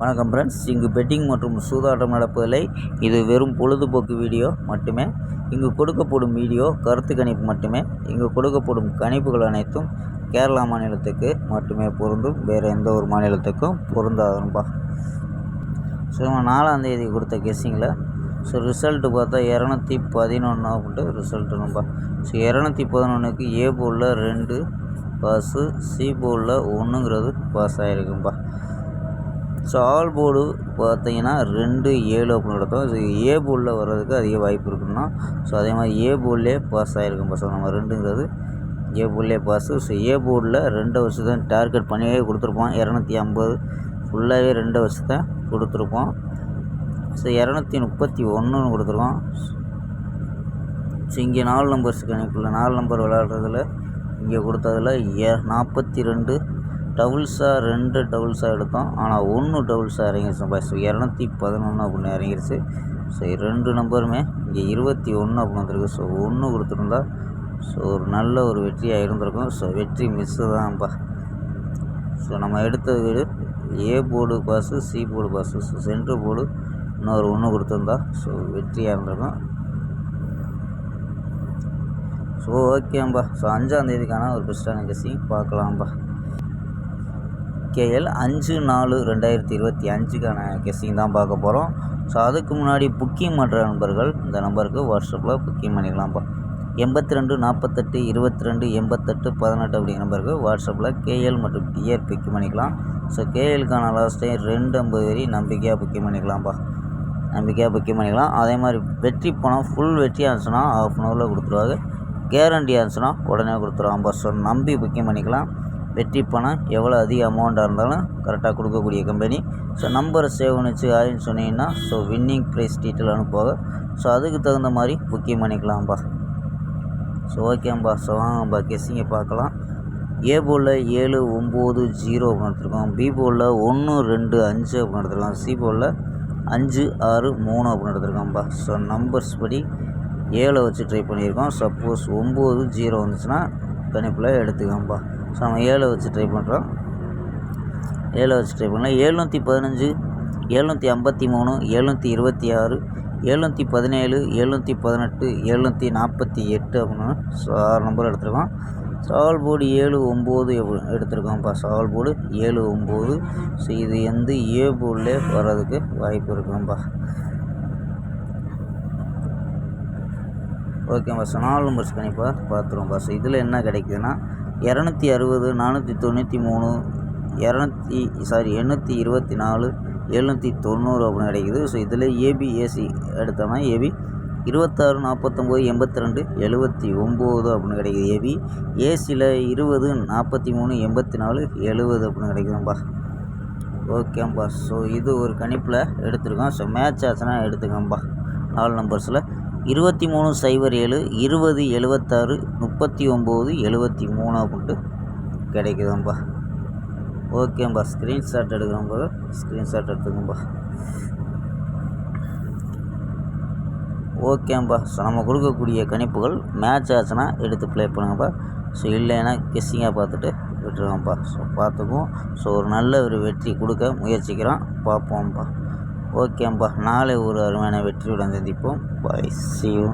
வணக்கம் ஃப்ரெண்ட்ஸ் இங்கு பெட்டிங் மற்றும் சூதாட்டம் நடப்பதில்லை. இது வெறும் பொழுதுபோக்கு வீடியோ மட்டுமே. இங்கு கொடுக்கப்படும் வீடியோ கருத்து கணிப்பு மட்டுமே. இங்கு கொடுக்கப்படும் கணிப்புகள் அனைத்தும் கேரளா மாநிலத்துக்கு மட்டுமே பொருந்தும். வேறு எந்த ஒரு மாநிலத்துக்கும் பொருந்தாதும்பா ஸோ நாலாம் தேதி கொடுத்த கெஸ்ஸிங்கில் ஸோ ரிசல்ட்டு பார்த்தா இரநூத்தி பதினொன்று அப்படின்ட்டு ரிசல்ட்டுனுப்பா ஸோ இரநூத்தி பதினொன்றுக்கு ஏ போலில் ரெண்டு பாஸு சி போலில் ஒன்றுங்கிறது பாஸ் ஆகிருக்கும்பா ஸோ ஆல் போர்டு பார்த்தீங்கன்னா ரெண்டு ஏழு அப்படின்னு எடுத்தோம் இது ஏ போர்டில் வர்றதுக்கு அதிக வாய்ப்பு இருக்குன்னா ஸோ அதே மாதிரி ஏ போர்டிலே பாஸ் ஆகிருக்கும் பசங்க நம்ம ரெண்டுங்கிறது ஏ போர்டிலே பாஸு ஸோ ஏ போர்டில் ரெண்டு வருஷத்தை டார்கெட் பண்ணியே கொடுத்துருப்போம். இரநூத்தி ஐம்பது ஃபுல்லாகவே ரெண்டு வருஷத்தை கொடுத்துருப்போம். ஸோ இரநூத்தி முப்பத்தி ஒன்றுன்னு கொடுத்துருக்கோம். ஸோ இங்கே நாலு நம்பர்ஸ் கணிப்பில் நாலு நம்பர் விளாட்றதுல இங்கே கொடுத்ததில் ஏ நாற்பத்தி ரெண்டு டபுள்ஸாக ரெண்டு டபுள்ஸாக எடுத்தோம். ஆனால் ஒன்று டபுள்ஸாக இறங்கிருச்சு. ஸோ இரநூத்தி பதினொன்று அப்படின்னு இறங்கிருச்சு. ஸோ ரெண்டு நம்பருமே. இங்கே இருபத்தி ஒன்று அப்படின்னு வந்திருக்கு. ஸோ ஒன்று கொடுத்துருந்தா ஸோ ஒரு நல்ல ஒரு வெற்றியாக இருந்திருக்கும். ஸோ வெற்றி மிஸ்ஸு தான்ப்பா. ஸோ நம்ம எடுத்த வீடு A board pass C board pass so centre board இன்னொரு ஒன்று கொடுத்துருந்தா ஸோ வெற்றியாக இருந்திருக்கும். ஸோ ஓகேம்பா. ஸோ அஞ்சாந்தேதிக்கான ஒரு பெஸ்ட்டான கசி பார்க்கலாம்பா. கேஎல் அஞ்சு நாலு ரெண்டாயிரத்தி இருபத்தி அஞ்சுக்கான கெஸ்டிங் தான் பார்க்க போகிறோம் ஸோ அதுக்கு முன்னாடி புக்கிங் பண்ணுற நண்பர்கள் இந்த நம்பருக்கு வாட்ஸ்அப்பில் புக்கிங் பண்ணிக்கலாம்ப்பா. எண்பத்தி ரெண்டு நாற்பத்தெட்டு இருபத்தி ரெண்டு எண்பத்தெட்டு பதினெட்டு அப்படிங்கிற நம்பருக்கு வாட்ஸ்அப்பில் கேஎல் மற்றும் டிஆர் புக்கிங் பண்ணிக்கலாம். ஸோ கேஎலுக்கான லாஸ்ட் டைம் ரெண்டு ஐம்பது வரி நம்பிக்கையாக புக்கிங் பண்ணிக்கலாம்ப்பா. நம்பிக்கையாக புக்கிங் பண்ணிக்கலாம். அதே மாதிரி வெற்றி பணம் ஃபுல் வெற்றியாக இருந்துச்சுன்னா ஹாஃப் அன் ஹவரில் கொடுத்துருவாங்க. கேரண்டியாக இருந்துச்சுன்னா உடனே கொடுத்துருவாங்க ஸோ நம்பி புக்கிங் பண்ணிக்கலாம். வெற்றி பணம் எவ்வளோ அதிக அமௌண்ட்டாக இருந்தாலும் கரெக்டாக கொடுக்கக்கூடிய கம்பெனி ஸோ நம்பரை சேவ் பண்ணிச்சு ஆயின்னு சொன்னீங்கன்னா ஸோ வின்னிங் ப்ரைஸ் டீட்டெயில் அனுப்புவாங்க. ஸோ அதுக்கு தகுந்த மாதிரி புக்கிங் பண்ணிக்கலாம்ப்பா ஸோ ஓகேம்பா ஸோ வாங்கப்பா கெஸ்ஸிங்கை பார்க்கலாம். ஏ போலில் ஏழு ஒம்பது ஜீரோ அப்படின்னு எடுத்துருக்கோம். பி போலில் ஒன்று ரெண்டு அஞ்சு அப்படின்னு எடுத்துருக்கோம். சி போலில் அஞ்சு ஆறு மூணு அப்படின்னு எடுத்துருக்கோம்ப்பா ஸோ நம்பர்ஸ் படி ஏழை வச்சு ட்ரை பண்ணியிருக்கோம். சப்போஸ் ஒம்பது ஜீரோ வந்துச்சுன்னா கணிப்பில் எடுத்துக்கோம்ப்பா ஸோ நம்ம ஏழை வச்சு ட்ரை பண்ணுறோம் ஏழை வச்சு ட்ரை பண்ணலாம். ஏழ்நூற்றி பதினஞ்சு ஏழ்நூற்றி ஐம்பத்தி மூணு ஏழ்நூற்றி இருபத்தி ஆறு ஏழ்நூற்றி பதினேழு ஏழ்நூற்றி பதினெட்டு ஏழ்நூற்றி நாற்பத்தி எட்டு அப்படின்னு ஸோ ஆறு நம்பர் எடுத்துருக்கோம். சால் போர்டு ஏழு ஒம்பது எடுத்திருக்கோம்ப்பா? சால் போர்டு ஏழு ஒம்பது. ஸோ இது வந்து ஏ போர்டிலே வர்றதுக்கு வாய்ப்பு இருக்கும்ப்பா. ஓகேப்பா ஸோ நாலு நம்பர்ஸ் கண்டிப்பாக பார்த்துருவோம்ப்பா. ஸோ இதில் என்ன கிடைக்குதுன்னா இரநூத்தி அறுபது நானூற்றி தொண்ணூற்றி மூணு இரநூத்தி சாரி எண்ணூற்றி இருபத்தி நாலு எழுநூற்றி தொண்ணூறு அப்படின்னு கிடைக்குது. ஸோ இதில் ஏபி ஏசி எடுத்தோம்னா ஏபி இருபத்தாறு நாற்பத்தொம்போது எண்பத்தி ரெண்டு எழுபத்தி ஒம்பது அப்படின்னு கிடைக்குது. ஏபி ஏசியில் இருபது நாற்பத்தி மூணு எண்பத்தி நாலு எழுபது அப்படின்னு கிடைக்குதும்பா. ஓகேம்பா ஸோ இது ஒரு கணிப்பில் எடுத்துருக்கோம். ஸோ மேட்ச் ஆச்சுன்னா எடுத்துக்கோம்பா. நாலு நம்பர்ஸில் இருபத்தி மூணு சைபர் ஏழு இருபது எழுபத்தாறு முப்பத்தி ஒம்பது எழுபத்தி மூணு அப்படின்ட்டு கிடைக்குதாம்பா. ஓகேம்பா ஸ்க்ரீன்ஷாட் எடுக்கிறோம்பா. ஸ்க்ரீன்ஷாட் எடுத்துக்கோம்பா. ஓகேம்பா ஸோ நம்ம கொடுக்கக்கூடிய கணிப்புகள் மேட்ச் ஆச்சுன்னா எடுத்து ப்ளே பண்ணுங்கப்பா. ஸோ இல்லைன்னா கெஸ்ஸிங்காக பார்த்துட்டு விட்டுருவோம்ப்பா ஸோ பார்த்துக்குவோம். ஸோ ஒரு நல்ல ஒரு வெற்றி கொடுக்க முயற்சிக்கிறோம். பார்ப்போம்ப்பா ஓகேம்பா நாளை ஒரு அருமையான வெற்றியுடன் சந்திப்போம். பாய் சியூ